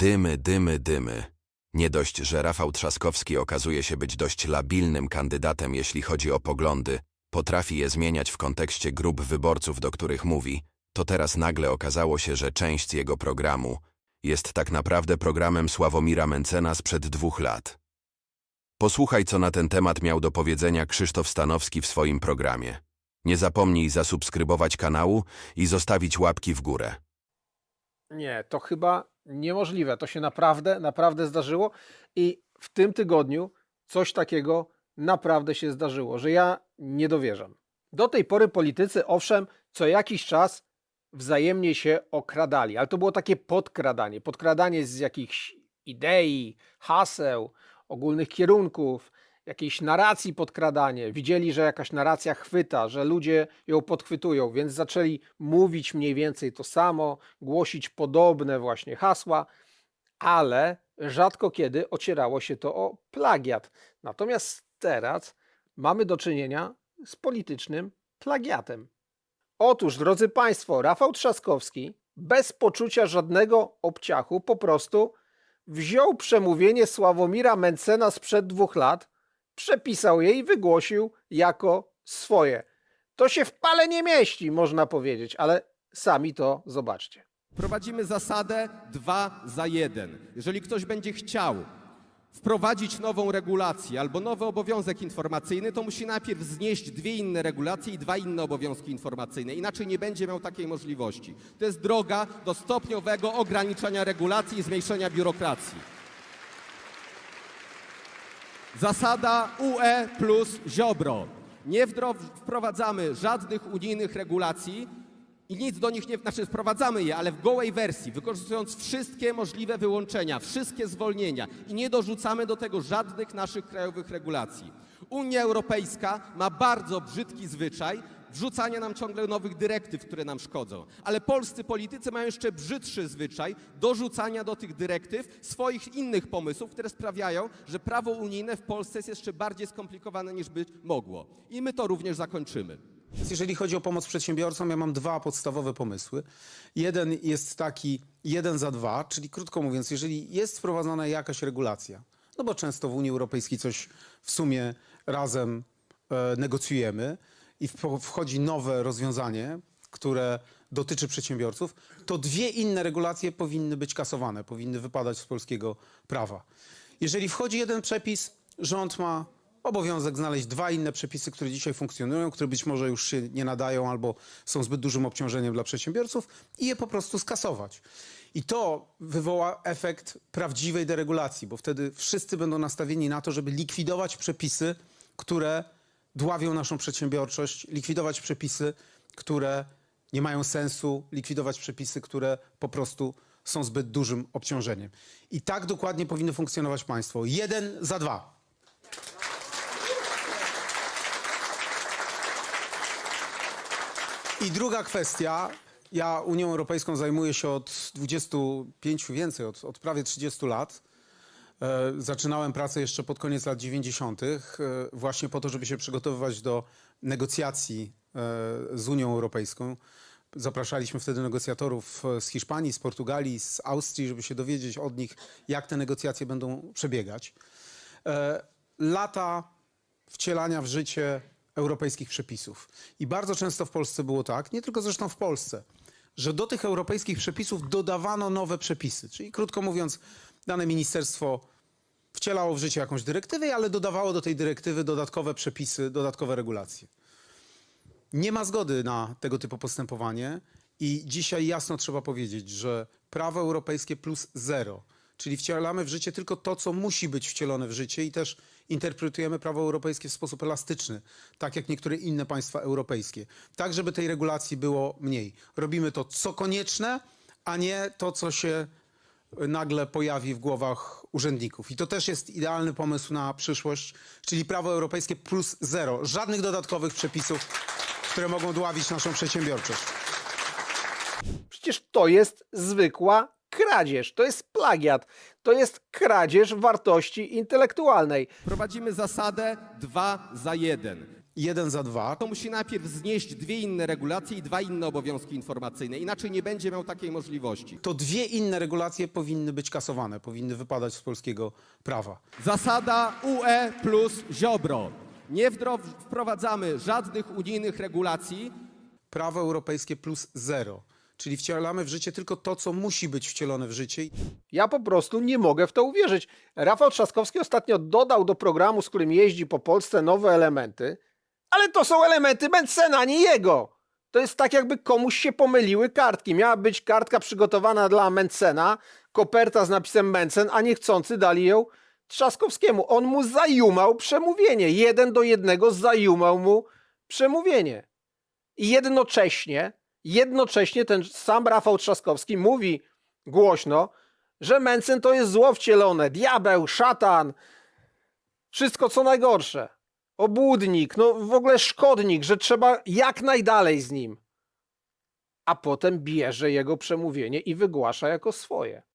Dymy, dymy, dymy. Nie dość, że Rafał Trzaskowski okazuje się być dość labilnym kandydatem, jeśli chodzi o poglądy, potrafi je zmieniać w kontekście grup wyborców, do których mówi, to teraz nagle okazało się, że część jego programu jest tak naprawdę programem Sławomira Mencena sprzed dwóch lat. Posłuchaj, co na ten temat miał do powiedzenia Krzysztof Stanowski w swoim programie. Nie zapomnij zasubskrybować kanału i zostawić łapki w górę. Nie, to chyba niemożliwe. To się naprawdę, naprawdę zdarzyło i w tym tygodniu coś takiego naprawdę się zdarzyło, że ja nie dowierzam. Do tej pory politycy, owszem, co jakiś czas wzajemnie się okradali, ale to było takie podkradanie. Podkradanie z jakichś idei, haseł, ogólnych kierunków, jakiejś narracji podkradanie. Widzieli, że jakaś narracja chwyta, że ludzie ją podchwytują, więc zaczęli mówić mniej więcej to samo, głosić podobne właśnie hasła, ale rzadko kiedy ocierało się to o plagiat. Natomiast teraz mamy do czynienia z politycznym plagiatem. Otóż, drodzy Państwo, Rafał Trzaskowski bez poczucia żadnego obciachu po prostu wziął przemówienie Sławomira Mencena sprzed dwóch lat, przepisał je i wygłosił jako swoje. To się w pale nie mieści, można powiedzieć, ale sami to zobaczcie. Prowadzimy zasadę 2 za 1. Jeżeli ktoś będzie chciał wprowadzić nową regulację albo nowy obowiązek informacyjny, to musi najpierw znieść dwie inne regulacje i dwa inne obowiązki informacyjne. Inaczej nie będzie miał takiej możliwości. To jest droga do stopniowego ograniczania regulacji i zmniejszenia biurokracji. Zasada UE plus Ziobro. Nie wprowadzamy żadnych unijnych regulacji i nic do nich nie, znaczy wprowadzamy je, ale w gołej wersji, wykorzystując wszystkie możliwe wyłączenia, wszystkie zwolnienia i nie dorzucamy do tego żadnych naszych krajowych regulacji. Unia Europejska ma bardzo brzydki zwyczaj wrzucania nam ciągle nowych dyrektyw, które nam szkodzą. Ale polscy politycy mają jeszcze brzydszy zwyczaj dorzucania do tych dyrektyw swoich innych pomysłów, które sprawiają, że prawo unijne w Polsce jest jeszcze bardziej skomplikowane niż być mogło. I my to również zakończymy. Jeżeli chodzi o pomoc przedsiębiorcom, ja mam dwa podstawowe pomysły. Jeden jest taki jeden za dwa, czyli krótko mówiąc, jeżeli jest wprowadzona jakaś regulacja, no bo często w Unii Europejskiej coś w sumie razem e, negocjujemy i wchodzi nowe rozwiązanie, które dotyczy przedsiębiorców, to dwie inne regulacje powinny być kasowane, powinny wypadać z polskiego prawa. Jeżeli wchodzi jeden przepis, rząd ma obowiązek znaleźć dwa inne przepisy, które dzisiaj funkcjonują, które być może już się nie nadają albo są zbyt dużym obciążeniem dla przedsiębiorców i je po prostu skasować. I to wywoła efekt prawdziwej deregulacji, bo wtedy wszyscy będą nastawieni na to, żeby likwidować przepisy, które dławią naszą przedsiębiorczość, likwidować przepisy, które nie mają sensu, likwidować przepisy, które po prostu są zbyt dużym obciążeniem. I tak dokładnie powinno funkcjonować państwo. Jeden za dwa. I druga kwestia. Ja Unią Europejską zajmuję się od 25 więcej, od, od prawie 30 lat. E, zaczynałem pracę jeszcze pod koniec lat 90., e, właśnie po to, żeby się przygotowywać do negocjacji e, z Unią Europejską. Zapraszaliśmy wtedy negocjatorów e, z Hiszpanii, z Portugalii, z Austrii, żeby się dowiedzieć od nich, jak te negocjacje będą przebiegać. E, lata wcielania w życie europejskich przepisów. I bardzo często w Polsce było tak, nie tylko zresztą w Polsce, że do tych europejskich przepisów dodawano nowe przepisy. Czyli krótko mówiąc, dane ministerstwo wcielało w życie jakąś dyrektywę, ale dodawało do tej dyrektywy dodatkowe przepisy, dodatkowe regulacje. Nie ma zgody na tego typu postępowanie i dzisiaj jasno trzeba powiedzieć, że prawo europejskie plus zero, czyli wcielamy w życie tylko to, co musi być wcielone w życie i też interpretujemy prawo europejskie w sposób elastyczny, tak jak niektóre inne państwa europejskie, tak żeby tej regulacji było mniej. Robimy to, co konieczne, a nie to, co się nagle pojawi w głowach urzędników. I to też jest idealny pomysł na przyszłość, czyli prawo europejskie plus zero. Żadnych dodatkowych przepisów, które mogą dławić naszą przedsiębiorczość. Przecież to jest zwykła kradzież, to jest plagiat, to jest kradzież wartości intelektualnej. Prowadzimy zasadę 2 za 1. jeden za dwa. To musi najpierw znieść dwie inne regulacje i dwa inne obowiązki informacyjne. Inaczej nie będzie miał takiej możliwości. To dwie inne regulacje powinny być kasowane, powinny wypadać z polskiego prawa. Zasada UE plus Ziobro. Nie wdro- wprowadzamy żadnych unijnych regulacji, Prawo europejskie plus zero. Czyli wcielamy w życie tylko to, co musi być wcielone w życie. Ja po prostu nie mogę w to uwierzyć. Rafał Trzaskowski ostatnio dodał do programu, z którym jeździ po Polsce, nowe elementy, ale to są elementy Mencena, a nie jego. To jest tak, jakby komuś się pomyliły kartki. Miała być kartka przygotowana dla Mencena, koperta z napisem Mencen, a niechcący dali ją Trzaskowskiemu. On mu zajumał przemówienie. Jeden do jednego zajumał mu przemówienie. I jednocześnie, jednocześnie ten sam Rafał Trzaskowski mówi głośno, że Mencen to jest zło wcielone, diabeł, szatan, wszystko co najgorsze. Obłudnik, no w ogóle szkodnik, że trzeba jak najdalej z nim. A potem bierze jego przemówienie i wygłasza jako swoje.